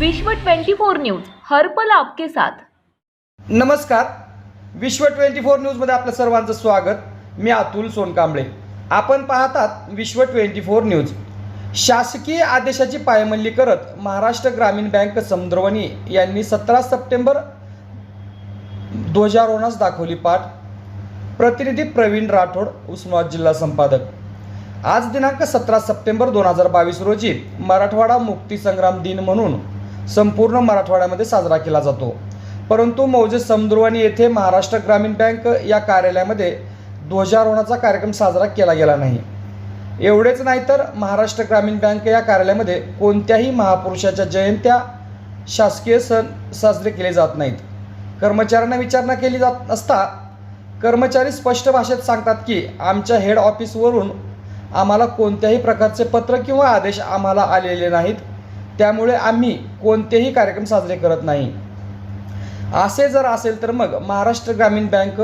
विश्व 24 न्यूज हर्पल आपके साथ. नमस्कार. विश्व ट्वेंटी फोर न्यूजमध्ये आपलं सर्वांचं स्वागत. मी अतुल सोनकांबळे. आपण पाहतात विश्व ट्वेंटी फोर न्यूज. शासकीय आदेशाची पायमल्ली करत महाराष्ट्र ग्रामीण बँक समद्रवणी यांनी सतरा सप्टेंबर ध्वजारोहणास दाखवली पाठ. प्रतिनिधी प्रवीण राठोड उस्मानाबाद जिल्हा संपादक. आज दिनांक सतरा सप्टेंबर दोन हजार बावीस रोजी मराठवाडा मुक्ती संग्राम दिन म्हणून संपूर्ण मराठवाड्यामध्ये साजरा केला जातो. परंतु मौजे समुद्रवाणी येथे महाराष्ट्र ग्रामीण बँक या कार्यालयामध्ये ध्वजारोहणाचा कार्यक्रम साजरा केला गेला नाही. एवढेच नाही तर महाराष्ट्र ग्रामीण बँक या कार्यालयामध्ये कोणत्याही महापुरुषाच्या जयंत्या शासकीय सण साजरे केले जात नाहीत. कर्मचाऱ्यांना विचारणा केली जात असता कर्मचारी स्पष्ट भाषेत सांगतात की आमच्या हेड ऑफिसवरून आम्हाला कोणत्याही प्रकारचे पत्र किंवा आदेश आम्हाला आलेले नाहीत. त्यामुळे आम्ही कोणतेही कार्यक्रम साजरे करत नाही. असे जर असेल तर मग महाराष्ट्र ग्रामीण बँक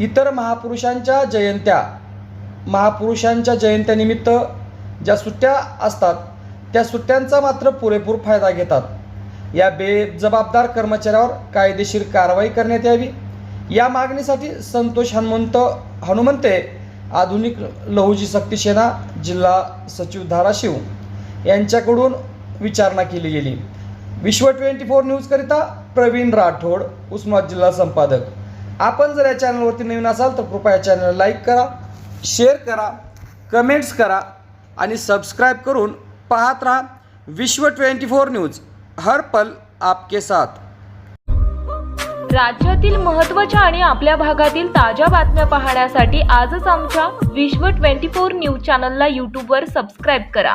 इतर महापुरुषांच्या जयंत्या महापुरुषांच्या जयंत्यानिमित्त ज्या सुट्ट्या असतात त्या सुट्ट्यांचा मात्र पुरेपूर फायदा घेतात. या बेजबाबदार कर्मचाऱ्यावर कायदेशीर कारवाई करण्यात यावी. या मागणीसाठी संतोष हनुमंत हनुमंते आधुनिक लहुजी शक्ती सेना जिल्हा सचिव धाराशिव यांच्याकडून विचारणा केली गेली. विश्व ट्वेंटी फोर न्यूजकरिता प्रवीण राठोड उस्मानाबाद जिल्हा संपादक. आपण जर या चॅनलवरती नवीन असाल तर कृपया चॅनल चॅनलला लाईक करा शेअर करा कमेंट्स करा आणि सबस्क्राईब करून पाहत राहा विश्व ट्वेंटी फोर न्यूज. हर पल आपके साथ. राज्यातील महत्त्वाच्या आणि आपल्या भागातील ताज्या बातम्या पाहण्यासाठी आजच आमच्या विश्व 24 न्यूज चॅनलला यूट्यूबवर सबस्क्राईब करा.